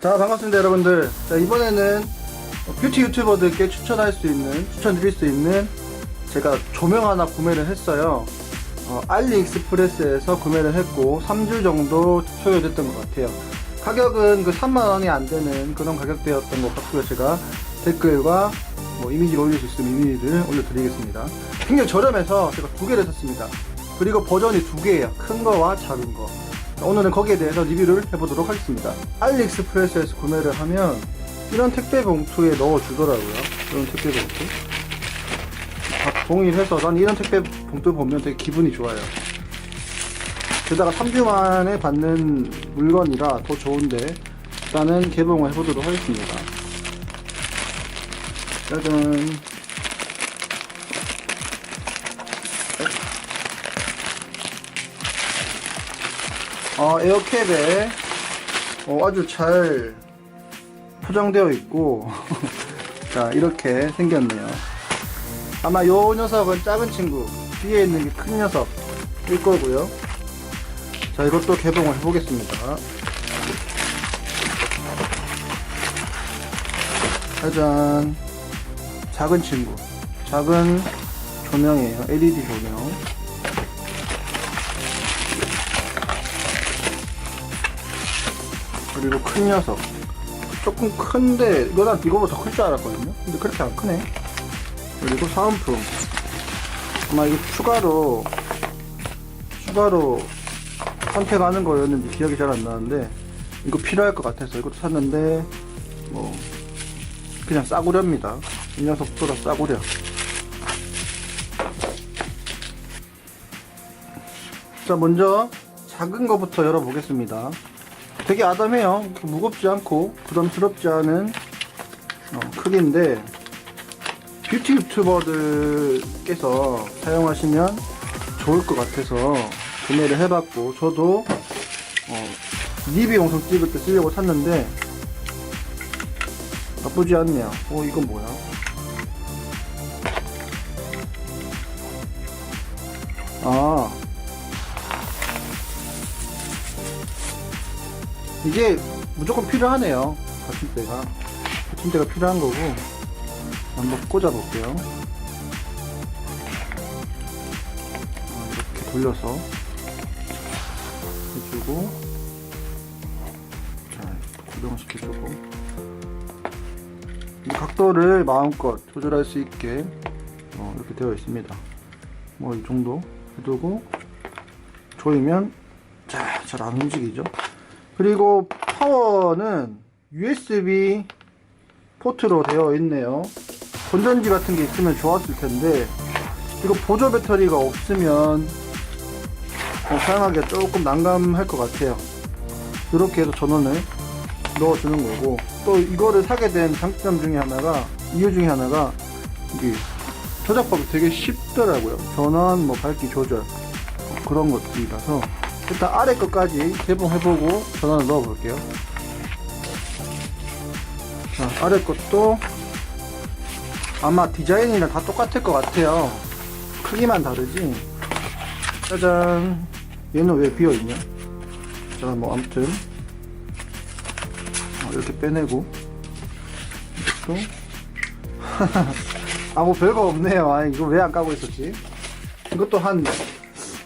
자 반갑습니다 여러분들. 자 이번에는 뷰티 유튜버들께 추천할 수 있는 추천드릴 수 있는 제가 조명 하나 구매를 했어요. 어, 알리익스프레스에서 구매를 했고 3주 정도 소요됐던 것 같아요. 가격은 그 3만원이 안 되는 그런 가격대였던 것 같고요. 제가 댓글과 뭐 이미지를 올릴 수 있으면 이미지를 올려드리겠습니다. 굉장히 저렴해서 제가 두 개를 샀습니다. 그리고 버전이 두 개예요. 큰 거와 작은 거. 자, 오늘은 거기에 대해서 리뷰를 해보도록 하겠습니다. 알리익스프레스에서 구매를 하면 이런 택배 봉투에 넣어주더라고요. 이런 택배 봉투. 다 동일해서 난 이런 택배 봉투 보면 되게 기분이 좋아요. 게다가 3주 만에 받는 물건이라 더 좋은데 일단은 개봉을 해보도록 하겠습니다. 짜잔. 어, 에어캡에 어, 아주 잘 포장되어 있고 자 이렇게 생겼네요. 아마 요 녀석은 작은 친구 뒤에 있는 게 큰 녀석일 거고요. 자 이것도 개봉을 해보겠습니다. 짜잔. 작은 친구. 작은 조명이에요. LED 조명 그리고 큰 녀석. 조금 큰데 이거보다 이거보다 더클 줄 알았거든요. 근데 그렇게 안 크네. 그리고 사은품. 아마 이게 추가로 추가로 선택하는 거였는지 기억이 잘 안 나는데 이거 필요할 것 같아서 이것도 샀는데 뭐 그냥 싸구려입니다. 이 녀석보다 싸구려. 자 먼저 작은 거부터 열어보겠습니다 되게 아담해요. 무겁지 않고 부담스럽지 않은 어, 크기인데 뷰티 유튜버들께서 사용하시면 좋을 것 같아서 구매를 해봤고 저도 어, 리뷰 영상 찍을 때 쓰려고 샀는데 나쁘지 않네요. 어 이건 뭐야? 아 이게 무조건 필요하네요. 받침대가. 받침대가 필요한 거고. 한번 꽂아 볼게요. 어, 이렇게 돌려서 해주고. 자, 고정을 시켜주고. 이 각도를 마음껏 조절할 수 있게 어, 이렇게 되어 있습니다. 뭐 이 정도 해두고 조이면 자, 잘안 움직이죠? 그리고 파워는 USB 포트로 되어 있네요. 건전지 같은 게 있으면 좋았을 텐데 이거 보조 배터리가 없으면 어, 사용하기가 조금 난감할 것 같아요. 이렇게 해서 전원을 넣어주는 거고 또 이거를 사게 된 장점 중에 하나가 이유 중에 하나가 이게 조작법이 되게 쉽더라고요. 전원, 뭐 밝기 조절 어, 그런 것들이라서 일단 아래 것까지 개봉해보고 전원을 넣어볼게요. 자, 아래 것도 아마 디자인이랑 다 똑같을 것 같아요. 크기만 다르지. 짜잔. 얘는 왜 비어있냐? 자, 뭐, 아무튼. 어, 이렇게 빼내고. 또. 아, 뭐 별거 없네요. 아, 이거 왜 안 까고 있었지? 이것도 한,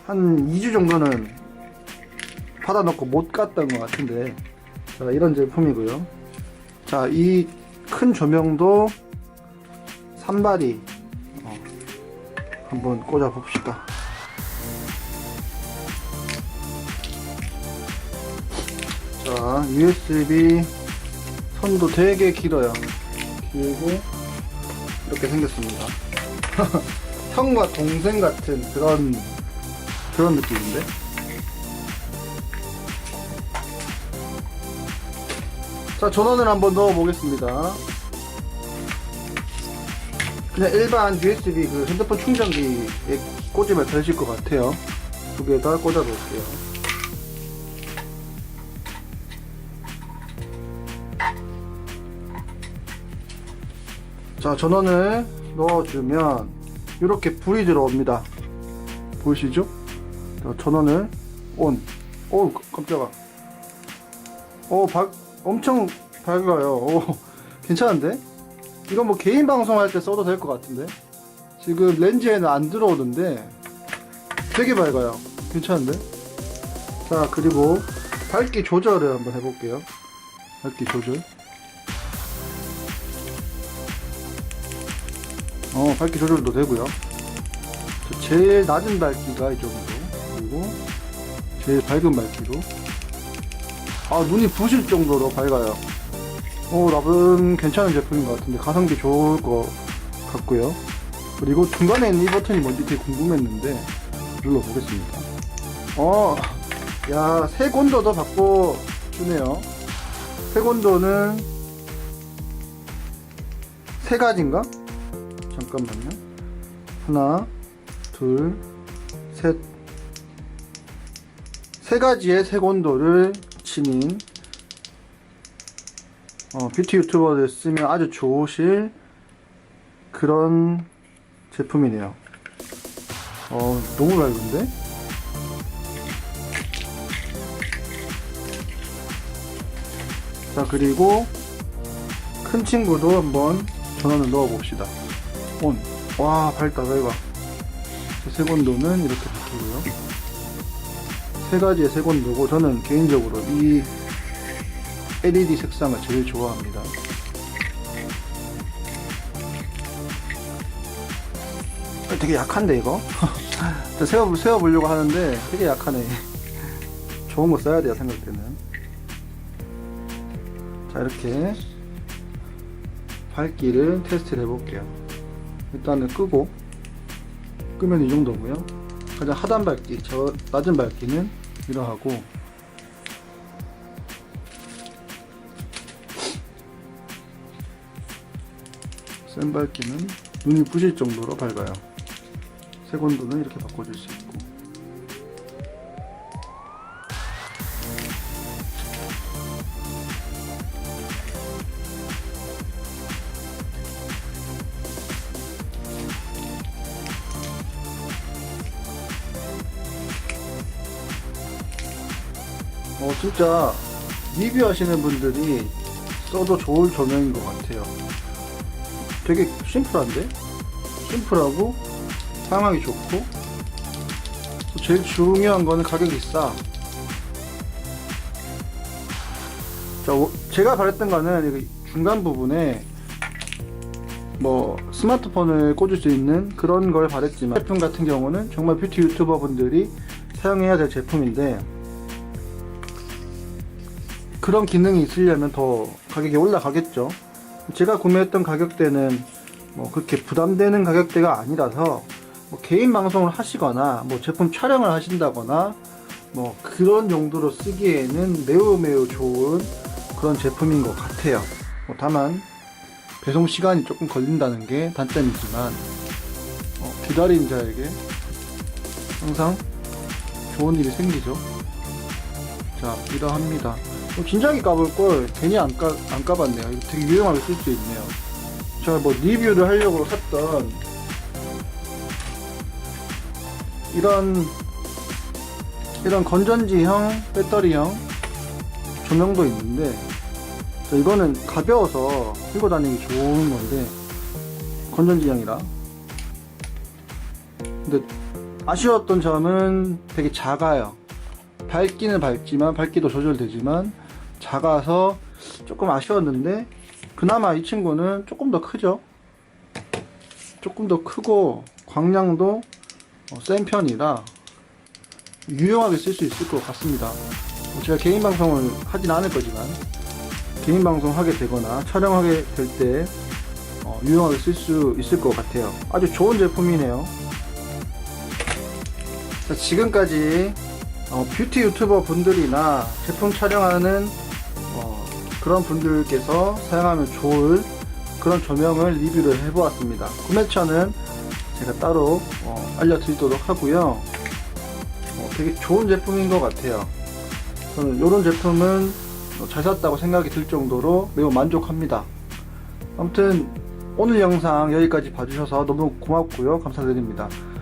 한 2주 정도는 받아놓고 못 갔던 것 같은데 자 이런 제품이고요. 자 이 큰 조명도 산발이 어, 한번 꽂아 봅시다. 자 USB 선도 되게 길어요. 길고 이렇게 생겼습니다. 형과 동생 같은 그런 그런 느낌인데 자 전원을 한번 넣어 보겠습니다 그냥 일반 USB 그 핸드폰 충전기에 꽂으면 되실 것 같아요 두 개 다 꽂아 놓을게요 자 전원을 넣어주면 이렇게 불이 들어옵니다 보이시죠? 자, 전원을 온. 오 깜짝아. 오 박, 엄청 밝아요. 오, 괜찮은데? 이거 뭐 개인 방송할 때 써도 될 것 같은데? 지금 렌즈에는 안 들어오는데 되게 밝아요. 괜찮은데? 자, 그리고 밝기 조절을 한번 해볼게요. 밝기 조절. 어, 밝기 조절도 되고요. 저 제일 낮은 밝기가 이 정도. 그리고 제일 밝은 밝기로. 아, 눈이 부실 정도로 밝아요. 어, 나름 괜찮은 제품인 것 같은데, 가성비 좋을 것 같고요. 그리고 중간에 있는 이 버튼이 뭔지 되게 궁금했는데, 눌러보겠습니다. 어, 야, 색온도도 바꿔주네요. 색온도는 세 가지인가? 잠깐만요. 하나, 둘, 셋. 세 가지의 색온도를 지닌 어, 뷰티 유튜버들 쓰면 아주 좋으실 그런 제품이네요. 어, 너무 밝은데? 자, 그리고 큰 친구도 한번 전원을 넣어 봅시다. 온. 와, 밝다, 밝아. 자, 색온도는 이렇게 바뀌고요. 세 가지의 색온도고, 저는 개인적으로 이 LED 색상을 제일 좋아합니다. 아, 되게 약한데, 이거? 자, 세워, 세워보려고 하는데 되게 약하네. 좋은 거 써야 돼요, 생각 때는. 자, 이렇게 밝기를 테스트를 해볼게요. 일단은 끄고, 끄면 이 정도고요. 가장 하단 밝기, 저 낮은 밝기는 이러하고, 센 밝기는 눈이 부실 정도로 밝아요. 색온도는 이렇게 바꿔줄 수 있고. 어, 진짜 리뷰하시는 분들이 써도 좋을 조명인 것 같아요. 되게 심플한데? 심플하고 사용하기 좋고 또 제일 중요한 거는 가격이 싸. 자, 오- 제가 바랬던 거는 중간 부분에 뭐 스마트폰을 꽂을 수 있는 그런 걸 바랬지만 제품 같은 경우는 정말 뷰티 유튜버 분들이 사용해야 될 제품인데 그런 기능이 있으려면 더 가격이 올라가겠죠. 제가 구매했던 가격대는 뭐 그렇게 부담되는 가격대가 아니라서 뭐 개인 방송을 하시거나 뭐 제품 촬영을 하신다거나 뭐 그런 용도로 쓰기에는 매우 매우 좋은 그런 제품인 것 같아요. 뭐 다만 배송 시간이 조금 걸린다는 게 단점이지만 어, 기다린 자에게 항상 좋은 일이 생기죠. 자, 이러합니다. 어, 진작에 까볼 걸 괜히 안, 까, 안 까봤네요. 이거 되게 유용하게 쓸 수 있네요. 제가 뭐 리뷰를 하려고 샀던 이런 이런 건전지형 배터리형 조명도 있는데 자, 이거는 가벼워서 들고 다니기 좋은 건데 건전지형이라 근데 아쉬웠던 점은 되게 작아요 밝기는 밝지만 밝기도 조절되지만 작아서 조금 아쉬웠는데 그나마 이 친구는 조금 더 크죠? 조금 더 크고 광량도 어, 센 편이라 유용하게 쓸 수 있을 것 같습니다. 뭐 제가 개인 방송을 하진 않을 거지만 개인 방송 하게 되거나 촬영하게 될때 어, 유용하게 쓸 수 있을 것 같아요. 아주 좋은 제품이네요. 자, 지금까지 어, 뷰티 유튜버 분들이나 제품 촬영하는 어, 그런 분들께서 사용하면 좋을 그런 조명을 리뷰를 해보았습니다. 구매처는 제가 따로 어, 알려드리도록 하고요. 어, 되게 좋은 제품인 것 같아요. 저는 이런 제품은 어, 잘 샀다고 생각이 들 정도로 매우 만족합니다. 아무튼 오늘 영상 여기까지 봐주셔서 너무 고맙고요. 감사드립니다.